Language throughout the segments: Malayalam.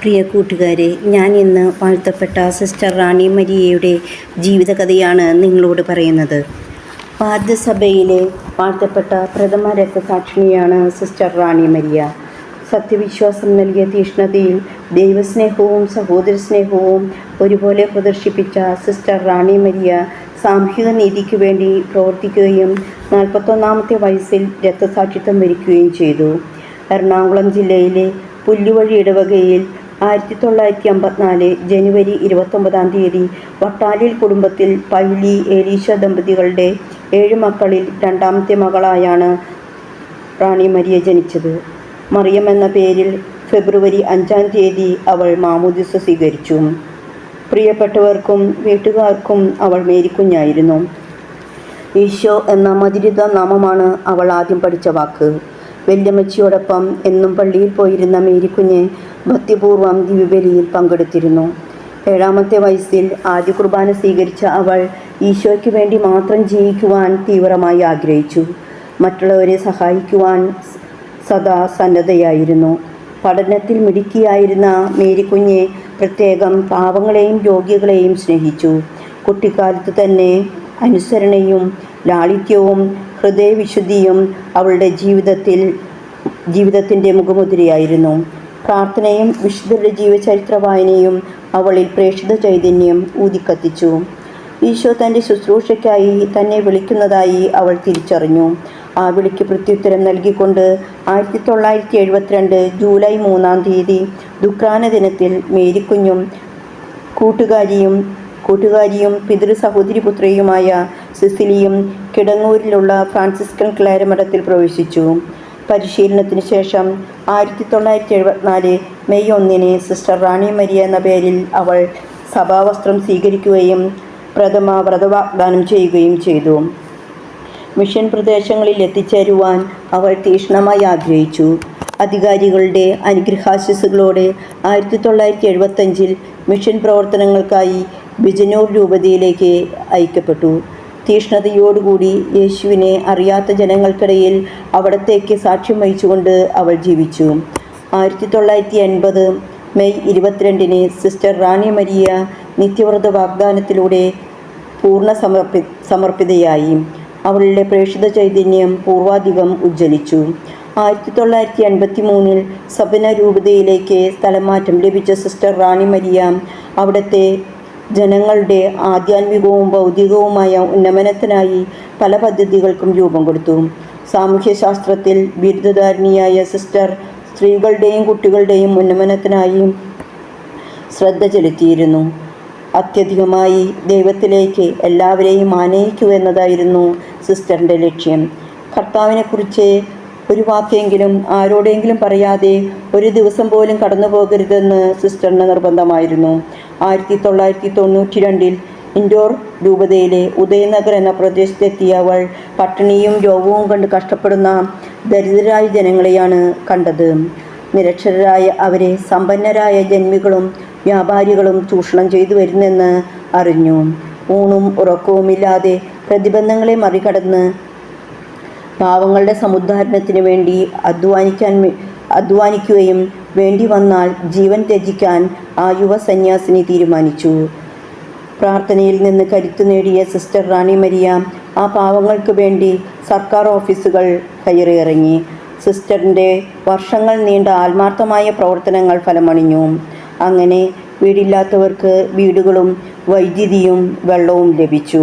പ്രിയ കൂട്ടുകാരെ ഞാൻ ഇന്ന് വാഴ്ത്തപ്പെട്ട സിസ്റ്റർ റാണി മരിയയുടെ ജീവിതകഥയാണ് നിങ്ങളോട് പറയുന്നത്. പാദ്യസഭയിലെ വാഴ്ത്തപ്പെട്ട പ്രഥമ രക്തസാക്ഷിണിയാണ് സിസ്റ്റർ റാണി മരിയ. സത്യവിശ്വാസം നൽകിയ തീഷ്ണതയിൽ ദൈവസ്നേഹവും സഹോദര സ്നേഹവും ഒരുപോലെ പ്രദർശിപ്പിച്ച സിസ്റ്റർ റാണി മരിയ സാമൂഹിക നീതിക്ക് വേണ്ടി പ്രവർത്തിക്കുകയും നാൽപ്പത്തൊന്നാമത്തെ വയസ്സിൽ രക്തസാക്ഷിത്വം വരിക്കുകയും ചെയ്തു. എറണാകുളം ജില്ലയിലെ പുല്ലുവഴി ഇടവകയിൽ ആയിരത്തി തൊള്ളായിരത്തി അമ്പത്തിനാല് ജനുവരി ഇരുപത്തൊമ്പതാം തീയതി വട്ടാലിൽ കുടുംബത്തിൽ പൈലി എലീഷ ദമ്പതികളുടെ ഏഴ് മക്കളിൽ രണ്ടാമത്തെ മകളായാണ് റാണി മരിയ ജനിച്ചത്. മറിയം എന്ന പേരിൽ ഫെബ്രുവരി അഞ്ചാം തീയതി അവൾ മാമോദിസ സ്വീകരിച്ചു. പ്രിയപ്പെട്ടവർക്കും വീട്ടുകാർക്കും അവൾ മേരിക്കുഞ്ഞായിരുന്നു. ഈശോ എന്ന മധുരിത നാമമാണ് അവൾ ആദ്യം പഠിച്ച വാക്ക്. വല്യമ്മച്ചിയോടൊപ്പം എന്നും പള്ളിയിൽ പോയിരുന്ന മേരിക്കുഞ്ഞ് ഭക്തിപൂർവം ദിവ്യബലിയിൽ പങ്കെടുത്തിരുന്നു. ഏഴാമത്തെ വയസ്സിൽ ആദ്യ കുർബാന സ്വീകരിച്ച അവൾ ഈശോയ്ക്ക് വേണ്ടി മാത്രം ജീവിക്കുവാൻ തീവ്രമായി ആഗ്രഹിച്ചു. മറ്റുള്ളവരെ സഹായിക്കുവാൻ സദാ സന്നദ്ധയായിരുന്നു. പഠനത്തിൽ മിടുക്കിയായിരുന്ന മേരിക്കുഞ്ഞ് പ്രത്യേകം പാവങ്ങളെയും രോഗികളെയും സ്നേഹിച്ചു. കുട്ടിക്കാലത്ത് തന്നെ അനുസരണയും ലാളിത്യവും ഹൃദയവിശുദ്ധിയും അവളുടെ ജീവിതത്തിൽ ജീവിതത്തിന്റെ മുഖമുദ്രയായിരുന്നു. പ്രാർത്ഥനയും വിശുദ്ധരുടെ ജീവചരിത്ര വായനയും അവളിൽ പ്രേക്ഷിത ചൈതന്യം ഊതിക്കത്തിച്ചു. ഈശോ തന്റെ ശുശ്രൂഷയ്ക്കായി തന്നെ വിളിക്കുന്നതായി അവൾ തിരിച്ചറിഞ്ഞു. ആ വിളിക്ക് പ്രത്യുത്തരം നൽകിക്കൊണ്ട് ആയിരത്തി തൊള്ളായിരത്തി എഴുപത്തിരണ്ട് ജൂലൈ മൂന്നാം തീയതി ദുഃഖാന ദിനത്തിൽ മേരിക്കുഞ്ഞും കൂട്ടുകാരിയും കൂട്ടുകാരിയും പിതൃ സഹോദരി പുത്രിയുമായ സിസിലിയും കിടങ്ങൂരിലുള്ള ഫ്രാൻസിസ്കൻ ക്ലാരമഠത്തിൽ പ്രവേശിച്ചു. പരിശീലനത്തിന് ശേഷം ആയിരത്തി തൊള്ളായിരത്തി എഴുപത്തിനാല് മെയ് ഒന്നിന് സിസ്റ്റർ റാണി മരിയ എന്ന പേരിൽ അവൾ സഭാവസ്ത്രം സ്വീകരിക്കുകയും പ്രഥമ വ്രതവാഗ്ദാനം ചെയ്യുകയും ചെയ്തു. മിഷൻ പ്രദേശങ്ങളിൽ എത്തിച്ചേരുവാൻ അവൾ തീക്ഷ്ണമായി ആഗ്രഹിച്ചു. അധികാരികളുടെ അനുഗ്രഹാശിസുകളോടെ ആയിരത്തി തൊള്ളായിരത്തി എഴുപത്തഞ്ചിൽ മിഷൻ പ്രവർത്തനങ്ങൾക്കായി ബിജനൂർ രൂപതയിലേക്ക് അയക്കപ്പെട്ടു. തീക്ഷ്ണതയോടുകൂടി യേശുവിനെ അറിയാത്ത ജനങ്ങൾക്കിടയിൽ അവിടത്തേക്ക് സാക്ഷ്യം വഹിച്ചുകൊണ്ട് അവൾ ജീവിച്ചു. ആയിരത്തി തൊള്ളായിരത്തി എൺപത് മെയ് ഇരുപത്തിരണ്ടിന് സിസ്റ്റർ റാണി മരിയ നിത്യവ്രത വാഗ്ദാനത്തിലൂടെ പൂർണ സമർപ്പി സമർപ്പിതയായി. അവളുടെ പ്രേക്ഷിത ചൈതന്യം പൂർവാധികം ഉജ്ജ്വലിച്ചു. ആയിരത്തി തൊള്ളായിരത്തി എൺപത്തി മൂന്നിൽ സബന രൂപതയിലേക്ക് സ്ഥലമാറ്റം ലഭിച്ച സിസ്റ്റർ റാണി മരിയ അവിടുത്തെ ജനങ്ങളുടെ ആധ്യാത്മികവും ഭൗതികവുമായ ഉന്നമനത്തിനായി പല പദ്ധതികൾക്കും രൂപം കൊടുത്തു. സാമൂഹ്യശാസ്ത്രത്തിൽ ബിരുദധാരിണിയായ സിസ്റ്റർ സ്ത്രീകളുടെയും കുട്ടികളുടെയും ഉന്നമനത്തിനായി ശ്രദ്ധ ചെലുത്തിയിരുന്നു. അത്യധികമായി ദൈവത്തിലേക്ക് എല്ലാവരെയും ആനയിക്കുക എന്നതായിരുന്നു സിസ്റ്ററിന്റെ ലക്ഷ്യം. കർത്താവിനെക്കുറിച്ച് ഒരു വാക്കെങ്കിലും ആരോടെങ്കിലും പറയാതെ ഒരു ദിവസം പോലും കടന്നു പോകരുതെന്ന് സിസ്റ്ററിന് നിർബന്ധമായിരുന്നു. ആയിരത്തി തൊള്ളായിരത്തി തൊണ്ണൂറ്റി രണ്ടിൽ ഇൻഡോർ രൂപതയിലെ ഉദയനഗർ എന്ന പ്രദേശത്തെത്തിയ അവൾ പട്ടിണിയും രോഗവും കണ്ട് കഷ്ടപ്പെടുന്ന ദരിദ്രരായ ജനങ്ങളെയാണ് കണ്ടത്. നിരക്ഷരരായ അവരെ സമ്പന്നരായ ജന്മികളും വ്യാപാരികളും ചൂഷണം ചെയ്തു വരുന്നെന്ന് അറിഞ്ഞു. ഊണും ഉറക്കവുമില്ലാതെ പ്രതിബന്ധങ്ങളെ മറികടന്ന് പാവങ്ങളുടെ സമുദ്ധാരണത്തിന് വേണ്ടി അധ്വാനിക്കാൻ അധ്വാനിക്കുകയും വേണ്ടി വന്നാൽ ജീവൻ ത്യജിക്കാൻ ആ യുവ സന്യാസിനി തീരുമാനിച്ചു. പ്രാർത്ഥനയിൽ നിന്ന് കരുത്തു നേടിയ സിസ്റ്റർ റാണി മരിയ ആ പാവങ്ങൾക്ക് വേണ്ടി സർക്കാർ ഓഫീസുകൾ കയറിയിറങ്ങി. സിസ്റ്ററിന്റെ വർഷങ്ങൾ നീണ്ട ആത്മാർത്ഥമായ പ്രവർത്തനങ്ങൾ ഫലമണിഞ്ഞു. അങ്ങനെ വീടില്ലാത്തവർക്ക് വീടുകളും വൈദ്യുതിയും വെള്ളവും ലഭിച്ചു.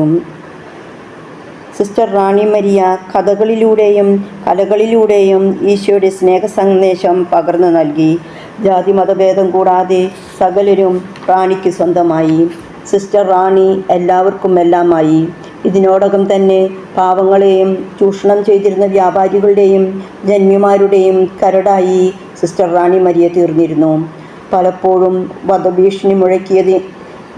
സിസ്റ്റർ റാണി മരിയ കഥകളിലൂടെയും കലകളിലൂടെയും ഈശോയുടെ സ്നേഹ സന്ദേശം പകർന്നു നൽകി. ജാതി മതഭേദം കൂടാതെ സകലരും റാണിക്ക് സ്വന്തമായി. സിസ്റ്റർ റാണി എല്ലാവർക്കും എല്ലാമായി ഇതിനോടകം തന്നെ പാവങ്ങളെയും ചൂഷണം ചെയ്തിരുന്ന വ്യാപാരികളുടെയും ജന്മിമാരുടെയും കരടായി സിസ്റ്റർ റാണി മരിയ തീർന്നിരുന്നു. പലപ്പോഴും വധഭീഷണി മുഴക്കിയത്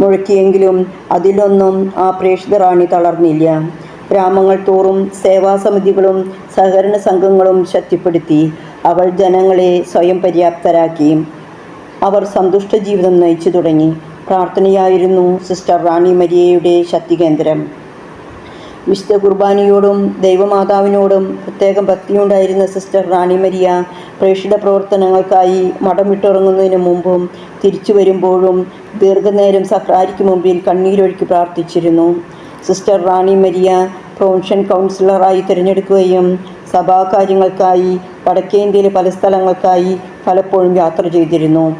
മുഴക്കിയെങ്കിലും അതിലൊന്നും ആ പ്രേക്ഷിത റാണി തളർന്നില്ല. ഗ്രാമങ്ങൾ തോറും സേവാസമിതികളും സഹകരണ സംഘങ്ങളും ശക്തിപ്പെടുത്തി അവൾ ജനങ്ങളെ സ്വയം പര്യാപ്തരാക്കി. അവർ സന്തുഷ്ട ജീവിതം നയിച്ചു തുടങ്ങി. പ്രാർത്ഥനയായിരുന്നു സിസ്റ്റർ റാണി മരിയയുടെ ശക്തികേന്ദ്രം. വിശുദ്ധ കുർബാനയോടും ദൈവമാതാവിനോടും പ്രത്യേകം ഭക്തിയുണ്ടായിരുന്ന സിസ്റ്റർ റാണി മരിയ പ്രേക്ഷിത പ്രവർത്തനങ്ങൾക്കായി മഠം മുമ്പും തിരിച്ചു വരുമ്പോഴും ദീർഘനേരം സഹ്രാരിക്ക് മുമ്പിൽ കണ്ണീരൊഴുക്കി പ്രാർത്ഥിച്ചിരുന്നു. സിസ്റ്റർ റാണി മരിയ പ്രൊവിൻഷ്യൻ കൗൺസിലറായി തിരഞ്ഞെടുക്കുകയും സഭാകാര്യങ്ങൾക്കായി വടക്കേന്ത്യയിലെ പല സ്ഥലങ്ങൾക്കായി പലപ്പോഴും യാത്ര ചെയ്തിരുന്നു.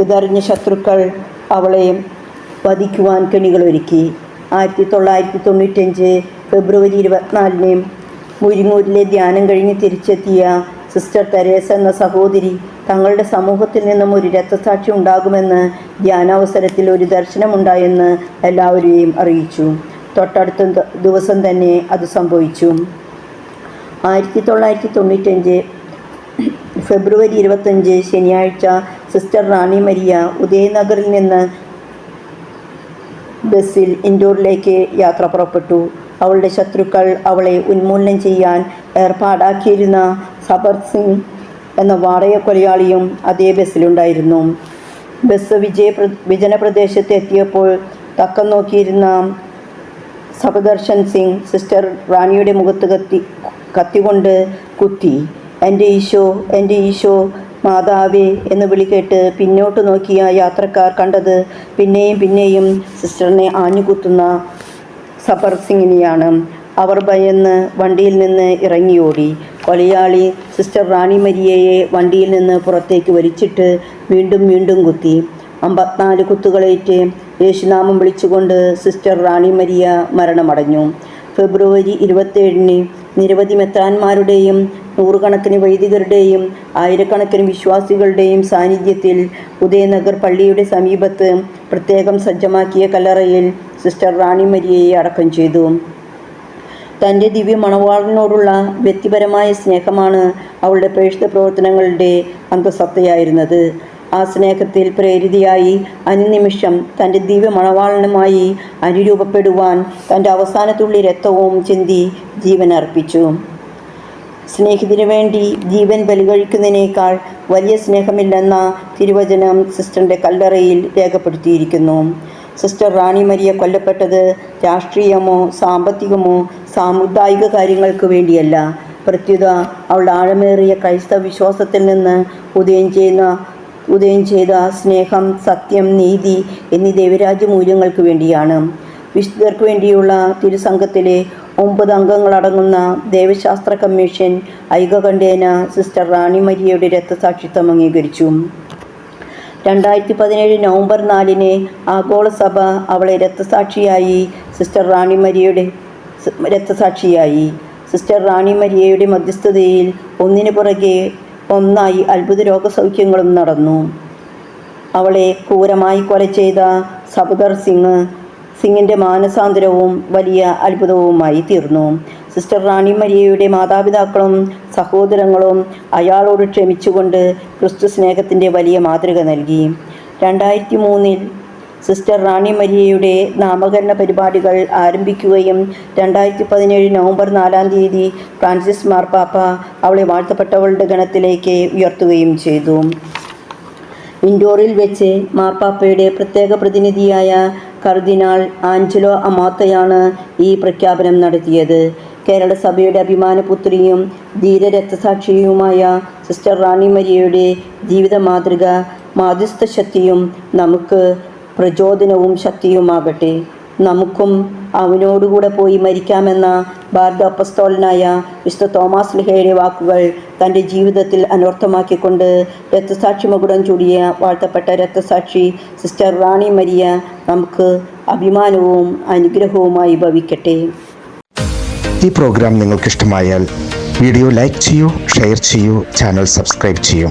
ഇതറിഞ്ഞ ശത്രുക്കൾ അവളെ വധിക്കുവാൻ കെണികളൊരുക്കി. ആയിരത്തി തൊള്ളായിരത്തി തൊണ്ണൂറ്റഞ്ച് ഫെബ്രുവരി ഇരുപത്തിനാലിന് മുരിങ്ങൂരിലെ ധ്യാനം കഴിഞ്ഞ് തിരിച്ചെത്തിയ സിസ്റ്റർ തെരേസ എന്ന സഹോദരി തങ്ങളുടെ സമൂഹത്തിൽ നിന്നും ഒരു രക്തസാക്ഷി ഉണ്ടാകുമെന്ന് ധ്യാനാവസരത്തിൽ ഒരു ദർശനമുണ്ടായെന്ന് എല്ലാവരെയും അറിയിച്ചു. തൊട്ടടുത്ത ദിവസം തന്നെ അത് സംഭവിച്ചു. ആയിരത്തി തൊള്ളായിരത്തി തൊണ്ണൂറ്റഞ്ച് ഫെബ്രുവരി ഇരുപത്തഞ്ച് ശനിയാഴ്ച സിസ്റ്റർ റാണി മരിയ ഉദയനഗറിൽ നിന്ന് ബസ്സിൽ ഇൻഡോറിലേക്ക് യാത്ര പുറപ്പെട്ടു. അവളുടെ ശത്രുക്കൾ അവളെ ഉന്മൂലനം ചെയ്യാൻ ഏർപ്പാടാക്കിയിരുന്ന സബർ സിംഗ് എന്ന വാടക കൊലയാളിയും അതേ ബസ്സിലുണ്ടായിരുന്നു. ബസ് വിജയ വിജന പ്രദേശത്ത് എത്തിയപ്പോൾ തക്കം നോക്കിയിരുന്ന സബദർശൻ സിംഗ് സിസ്റ്റർ റാണിയുടെ മുഖത്ത് കത്തി കത്തികൊണ്ട് കുത്തി. എന്റെ ഈശോ എന്റെ ഈശോ മാതാവേ എന്ന് വിളി കേട്ട് പിന്നോട്ട് നോക്കിയ യാത്രക്കാർ കണ്ടത് പിന്നെയും പിന്നെയും സിസ്റ്ററിനെ ആഞ്ഞുകുത്തുന്ന സബർ സിംഗിനെയാണ്. അവർ ഭയന്ന് വണ്ടിയിൽ നിന്ന് ഇറങ്ങിയോടി കൊലയാളി സിസ്റ്റർ റാണി മരിയയെ വണ്ടിയിൽ നിന്ന് പുറത്തേക്ക് വലിച്ചിട്ട് വീണ്ടും വീണ്ടും കുത്തി. അമ്പത്തിനാല് കുത്തുകളേറ്റ് യേശുനാമം വിളിച്ചുകൊണ്ട് സിസ്റ്റർ റാണി മരിയ മരണമടഞ്ഞു. ഫെബ്രുവരി ഇരുപത്തേഴിന് നിരവധി മെത്രാന്മാരുടെയും നൂറുകണക്കിന് വൈദികരുടെയും ആയിരക്കണക്കിന് വിശ്വാസികളുടെയും സാന്നിധ്യത്തിൽ ഉദയനഗർ പള്ളിയുടെ സമീപത്ത് പ്രത്യേകം സജ്ജമാക്കിയ കല്ലറയിൽ സിസ്റ്റർ റാണി മരിയയെ അടക്കം ചെയ്തു. തന്റെ ദിവ്യ മണവാളിനോടുള്ള വ്യക്തിപരമായ സ്നേഹമാണ് അവളുടെ പ്രേക്ഷിത പ്രവർത്തനങ്ങളുടെ അന്തസത്തയായിരുന്നത്. ആ സ്നേഹത്തിൽ പ്രേരിതയായി അനുനിമിഷം തന്റെ ദിവ്യ മണവാളനുമായി അനുരൂപപ്പെടുവാൻ തന്റെ അവസാനത്തുള്ളി രക്തവും ചിന്തി ജീവൻ അർപ്പിച്ചു. സ്നേഹത്തിനു വേണ്ടി ജീവൻ ബലികഴിക്കുന്നതിനേക്കാൾ വലിയ സ്നേഹമില്ലെന്ന തിരുവചനം സിസ്റ്ററിന്റെ കല്ലറയിൽ രേഖപ്പെടുത്തിയിരിക്കുന്നു. സിസ്റ്റർ റാണി മരിയ കൊല്ലപ്പെട്ടത് രാഷ്ട്രീയമോ സാമ്പത്തികമോ സാമുദായിക കാര്യങ്ങൾക്ക് വേണ്ടിയല്ല. പ്രത്യുത അവളുടെ ആഴമേറിയ ക്രൈസ്തവ വിശ്വാസത്തിൽ നിന്ന് ഉദയം ചെയ്യുന്ന ഉദയം ചെയ്ത സ്നേഹം സത്യം നീതി എന്നീ ദൈവരാജ്യ മൂല്യങ്ങൾക്ക് വേണ്ടിയാണ്. വിശുദ്ധർക്ക് വേണ്ടിയുള്ള തിരുസംഘത്തിലെ ഒമ്പത് അംഗങ്ങളടങ്ങുന്ന ദേവശാസ്ത്ര കമ്മീഷൻ ഐകകണ്ഠേന സിസ്റ്റർ റാണി മരിയയുടെ രക്തസാക്ഷിത്വം അംഗീകരിച്ചു. രണ്ടായിരത്തി പതിനേഴ് നവംബർ നാലിന് ആഗോളസഭ അവളെ രക്തസാക്ഷിയായി സിസ്റ്റർ റാണി മരിയയുടെ രക്തസാക്ഷിയായി. സിസ്റ്റർ റാണി മരിയയുടെ മധ്യസ്ഥതയിൽ ഒന്നിനു പുറകെ ഒന്നായി അത്ഭുത രോഗസൗഖ്യങ്ങളും നടന്നു. അവളെ ക്രൂരമായി കൊല ചെയ്ത സബുദർ സിംഗ് സിംഗിന്റെ മാനസാന്തരവും വലിയ അത്ഭുതവുമായി തീർന്നു. സിസ്റ്റർ റാണി മരിയയുടെ മാതാപിതാക്കളും സഹോദരങ്ങളും അയാളോട് ക്ഷമിച്ചുകൊണ്ട് ക്രിസ്തു സ്നേഹത്തിന്റെ വലിയ മാതൃക നൽകി. രണ്ടായിരത്തി മൂന്നിൽ സിസ്റ്റർ റാണി മരിയയുടെ നാമകരണ പരിപാടികൾ ആരംഭിക്കുകയും രണ്ടായിരത്തി പതിനേഴ് നവംബർ നാലാം തീയതി ഫ്രാൻസിസ് മാർപ്പാപ്പ അവളെ വാഴ്ത്തപ്പെട്ടവളുടെ ഗണത്തിലേക്ക് ഉയർത്തുകയും ചെയ്തു. ഇൻഡോറിൽ വെച്ച് മാർപ്പാപ്പയുടെ പ്രത്യേക പ്രതിനിധിയായ കർദിനാൾ ആഞ്ചലോ അമാത്തയാണ് ഈ പ്രഖ്യാപനം നടത്തിയത്. കേരള സഭയുടെ അഭിമാനപുത്രിയും ധീരരക്തസാക്ഷിയുമായ സിസ്റ്റർ റാണി മരിയയുടെ ജീവിത മാതൃക മാധ്യസ്ഥ ശക്തിയും നമുക്ക് പ്രചോദനവും ശക്തിയുമാകട്ടെ. നമുക്കും അവനോടുകൂടെ പോയി മരിക്കാമെന്ന ഭാർഗപ്പസ്തോലനായ വിശുദ്ധ തോമസ് ലിഹയുടെ വാക്കുകൾ തന്റെ ജീവിതത്തിൽ അനർത്ഥമാക്കിക്കൊണ്ട് രക്തസാക്ഷി മകുടം ചൂടിയ വാഴ്ത്തപ്പെട്ട രക്തസാക്ഷി സിസ്റ്റർ റാണി മരിയ നമുക്ക് അഭിമാനവും അനുഗ്രഹവുമായി ഭവിക്കട്ടെ. ഈ പ്രോഗ്രാം നിങ്ങൾക്ക് ഇഷ്ടമായാൽ വീഡിയോ ലൈക്ക് ചെയ്യൂ ഷെയർ ചെയ്യൂ ചാനൽ സബ്സ്ക്രൈബ് ചെയ്യൂ.